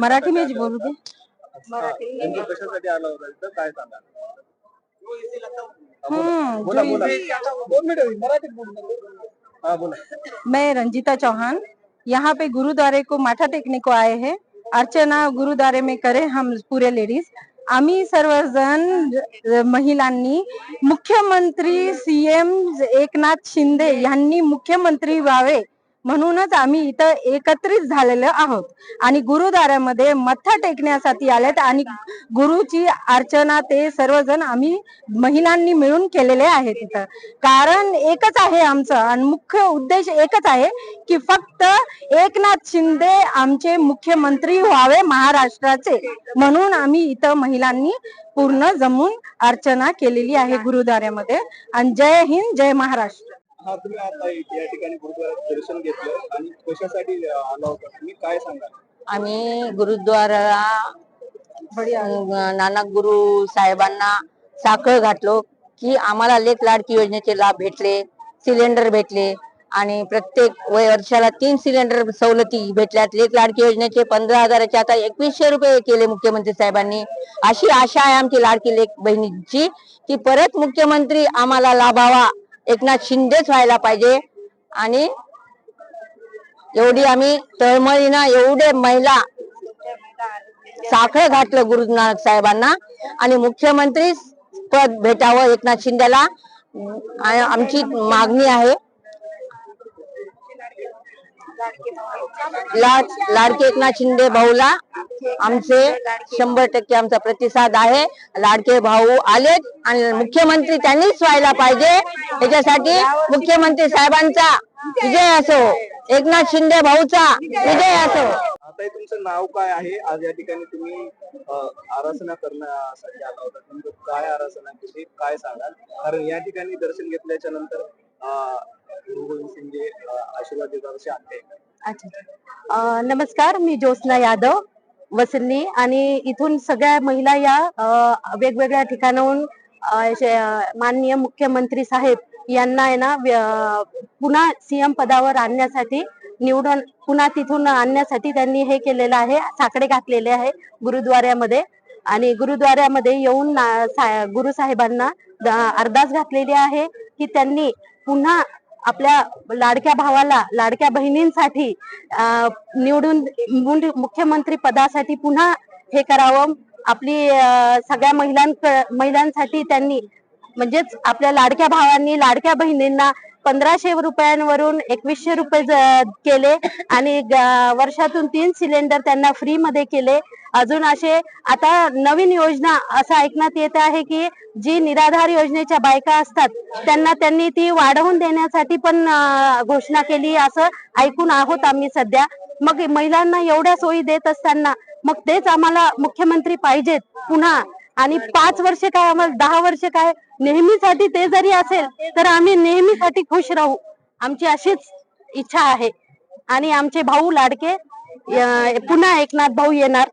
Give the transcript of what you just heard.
मराठी मीच बोलू दे मैं रंजीता चौहान यहाँ पे गुरुद्वारे को माथा टेकने को आए हैं। अर्चना गुरुद्वारे में करें हम पूरे लेडीज़ आम्ही सर्वजण महिलांनी मुख्यमंत्री सीएम एकनाथ शिंदे यांनी मुख्यमंत्री व्हावे. म्हणूनच आम्ही इथं एकत्रित झालेलो आहोत. आणि गुरुद्वारामध्ये मत्था टेकण्यासाठी आलेत आणि गुरुची अर्चना ते सर्वजण आम्ही महिलांनी मिळून केलेले आहे तिथं कारण एकच आहे आमचं आणि मुख्य उद्देश एकच आहे की फक्त एकनाथ शिंदे आमचे मुख्यमंत्री व्हावे महाराष्ट्राचे. म्हणून आम्ही इथं महिलांनी पूर्ण जमून अर्चना केलेली आहे गुरुद्वारामध्ये. आणि जय हिंद जय महाराष्ट्र. हा तुम्ही आता या ठिकाणी गुरुद्वारात दर्शन घेतलं आणि कशासाठी आला होता? तुम्ही काय सांगाल? आम्ही गुरुद्वाराला अं, नानक गुरु साहेबांना साखळ घातलो की आम्हाला लेख लाडकी योजनेचे लाभ भेटले सिलेंडर भेटले आणि प्रत्येक वय वर्षाला तीन सिलेंडर सवलती भेटल्यात. लेख लाडकी योजनेचे पंधरा हजाराचे आता एकवीसशे रुपये केले मुख्यमंत्री साहेबांनी. अशी आशा आहे आमची लाडकी लेख बहिणीची की परत मुख्यमंत्री आम्हाला लाभावा. एकनाथ शिंदेच व्हायला पाहिजे. आणि एवढी आम्ही तळमळीनं एवढे महिला साखळ घातलं गुरु नानक साहेबांना. आणि मुख्यमंत्री पद भेटावं एकनाथ शिंदेला. आमची मागणी आहे. लाड लाडके एकनाथ शिंदे भाऊला आमचे शंभर टक्के आमचा प्रतिसाद आहे. लाडके भाऊ आलेत आणि मुख्यमंत्री त्यांनीच व्हायला पाहिजे. याच्यासाठी मुख्यमंत्री साहेबांचा विजय असो एकनाथ शिंदे भाऊचा विजय असो. आता तुमचं नाव काय आहे? आज या ठिकाणी तुम्ही अ, आराधना करण्यासाठी आला होता. तुमचं काय आराधना केली काय सांगाल? कारण या ठिकाणी दर्शन घेतल्याच्या नंतर गुरु गोविंद आशीर्वाद देतात असे अच्छा अं, नमस्कार मी ज्योत्स्ना यादव वसंती आणि इथून सगळ्या महिला या अं, वेगवेगळ्या ठिकाणाहून अं, शे- अं, माननीय मुख्यमंत्री साहेब यांना आहे ना व्य- पुन्हा सीएम पदावर आणण्यासाठी निवडून पुन्हा तिथून आणण्यासाठी त्यांनी हे केलेलं आहे साकडे घातलेले आहे गुरुद्वाऱ्यामध्ये. आणि गुरुद्वाऱ्यामध्ये येऊन ना- सा- गुरु साहेबांना द- अरदास घातलेली आहे की त्यांनी पुन्हा आपल्या लाडक्या भावाला लाडक्या बहिणींसाठी अं, निवडून मुंड- मुख्यमंत्री पदासाठी पुन्हा हे करावं. आपली सगळ्या महिलांक महिलांसाठी त्यांनी म्हणजेच आपल्या लाडक्या भावांनी लाडक्या बहिणींना पंधराशे रुपयांवरून एकवीसशे रुपये केले आणि वर्षातून तीन सिलेंडर त्यांना फ्री मध्ये केले. अजून असे आता नवीन योजना असं ऐकण्यात येत आहे की जी निराधार योजनेच्या बायका असतात त्यांना त्यांनी ती वाढवून देण्यासाठी पण घोषणा केली असं ऐकून आहोत आम्ही सध्या. मग महिलांना एवढ्या सोयी देत असताना मग तेच आम्हाला मुख्यमंत्री पाहिजेत. पुन्हा आणि पाच वर्ष काय आम्हाला दहा वर्ष काय नेहमीसाठी ते जरी असेल तर आम्ही नेहमीसाठी खुश राहू. आमची अशीच इच्छा आहे. आणि आमचे भाऊ लाडके पुन्हा एकनाथ भाऊ येणार.